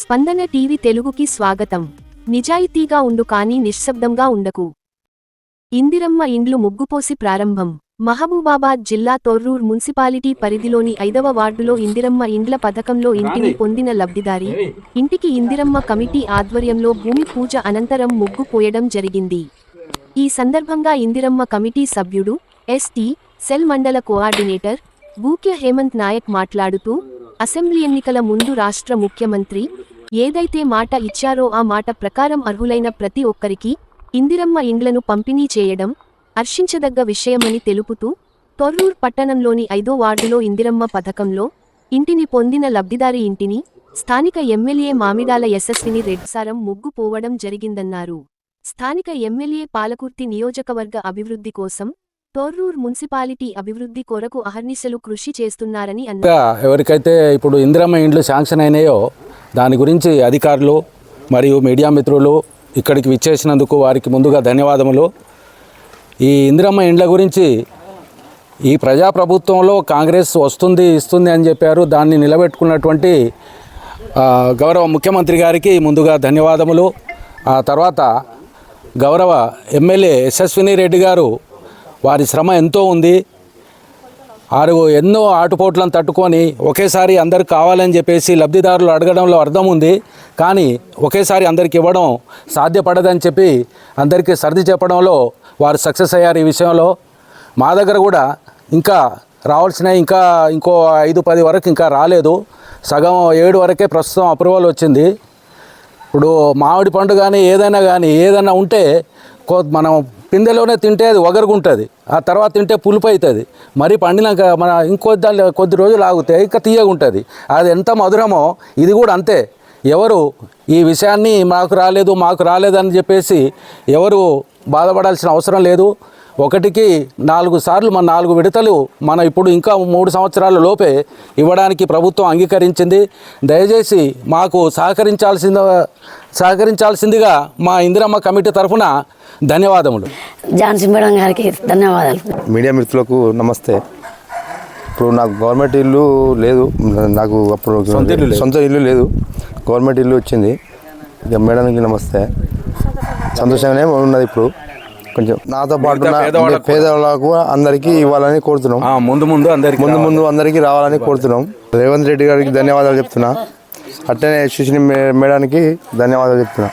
స్పందన టీవీ తెలుగుకి స్వాగతం. నిజాయితీగా ఉండు కానీ నిశ్శబ్దంగా ఉండకు. ఇందిరమ్మ ఇండ్లు ముగ్గుపోసి ప్రారంభం. మహబూబాబాద్ జిల్లా తొర్రూర్ మున్సిపాలిటీ పరిధిలోని ఐదవ వార్డులో ఇందిరమ్మ ఇండ్ల పథకంలో ఇంటిని పొందిన లబ్ధిదారి. ఇంటికి ఇందిరమ్మ కమిటీ ఆధ్వర్యంలో భూమి పూజ అనంతరం ముగ్గు పోయడం జరిగింది. ఈ సందర్భంగా ఇందిరమ్మ కమిటీ సభ్యుడు ST cell mandal coordinator Bukya Hemanth Nayak మాట్లాడుతూ అసెంబ్లీ ఎన్నికల ముందు రాష్ట్ర ముఖ్యమంత్రి ఏదైతే మాట ఇచ్చారో ఆ మాట ప్రకారం అర్హులైన ప్రతి ఒక్కరికి ఇందిరమ్మ ఇండ్లను పంపిణీ చేయడం హర్షించదగ్గ విషయమని తెలుపుతూ తొర్రూర్ పట్టణంలోని ఐదో వార్డులో ఇందిరమ్మ పథకంలో ఇంటిని పొందిన లబ్ధిదారి ఇంటిని స్థానిక ఎమ్మెల్యే మామిడాల యశస్విని రెడ్సారం ముగ్గు పోవడం జరిగిందన్నారు. స్థానిక ఎమ్మెల్యే పాలకుర్తి నియోజకవర్గ అభివృద్ధి కోసం తొర్రూర్ మున్సిపాలిటీ అభివృద్ధి కొరకు అహర్నిశలు కృషి చేస్తున్నారని అన్నారు. ఎవరికైతే ఇప్పుడు ఇందిరమ్మ ఇండ్లు శాంక్షన్ అయినాయో దాని గురించి అధికారులు మరియు మీడియా మిత్రులు ఇక్కడికి విచ్చేసినందుకు వారికి ముందుగా ధన్యవాదములు. ఈ ఇందిరమ్మ ఇండ్ల గురించి ఈ ప్రజాప్రభుత్వంలో కాంగ్రెస్ వస్తుంది ఇస్తుంది అని చెప్పారు. దాన్ని నిలబెట్టుకున్నటువంటి గౌరవ ముఖ్యమంత్రి గారికి ముందుగా ధన్యవాదములు. ఆ తర్వాత గౌరవ ఎమ్మెల్యే యశస్విని రెడ్డి గారు వారి శ్రమ ఎంతో ఉంది. వారు ఎన్నో ఆటుపోట్లను తట్టుకొని ఒకేసారి అందరికి కావాలని చెప్పేసి లబ్ధిదారులు అడగడంలో అర్థం ఉంది. కానీ ఒకేసారి అందరికి ఇవ్వడం సాధ్యపడదని చెప్పి అందరికీ సర్ది చెప్పడంలో వారు సక్సెస్ అయ్యారు ఈ విషయంలో. మా దగ్గర కూడా ఇంకా రావాల్సిన ఇంకా ఇంకో ఐదు పది వరకు ఇంకా రాలేదు. సగం ఏడు వరకే ప్రస్తుతం అప్రూవల్ వచ్చింది. ఇప్పుడు మామిడి పండు కానీ ఏదైనా కానీ ఏదైనా ఉంటే మనం పిందెలోనే తింటే అది ఒగరుగుంటుంది ఆ తర్వాత తింటే పులుపు అవుతుంది మరి పండినాక మన ఇంకొద్ది కొద్ది రోజులు ఆగుతాయి ఇంకా తీయగుంటుంది. అది ఎంత మధురమో ఇది కూడా అంతే. ఎవరు ఈ విషయాన్ని మాకు రాలేదు మాకు రాలేదని చెప్పేసి ఎవరు బాధపడాల్సిన అవసరం లేదు. ఒకటికి నాలుగు సార్లు మన నాలుగు విడతలు మన ఇప్పుడు ఇంకా మూడు సంవత్సరాల లోపే ఇవ్వడానికి ప్రభుత్వం అంగీకరించింది. దయచేసి మాకు సహకరించాల్సింద సహకరించాల్సిందిగా మా ఇందిరమ్మ కమిటీ తరఫున ధన్యవాదములు. ఝాన్సీ మేడం గారికి ధన్యవాదాలు. మీడియా మిత్రులకు నమస్తే. ఇప్పుడు నాకు గవర్నమెంట్ ఇల్లు లేదు. నాకు అప్పుడు సొంత ఇల్లు లేదు. సొంత ఇల్లు లేదు. గవర్నమెంట్ ఇల్లు వచ్చింది. ఇక మేడానికి నమస్తే. సంతోషంగానే ఉన్నది ఇప్పుడు. కొంచెం నాతో పాటు పేదవాళ్ళకు అందరికీ ఇవ్వాలని కోరుతున్నాం. ముందు ముందు అందరికి ముందు ముందు అందరికీ రావాలని కోరుతున్నాం. రేవంత్ రెడ్డి గారికి ధన్యవాదాలు చెప్తున్నా. అట్లనే సుశీని మేడానికి ధన్యవాదాలు చెప్తున్నా.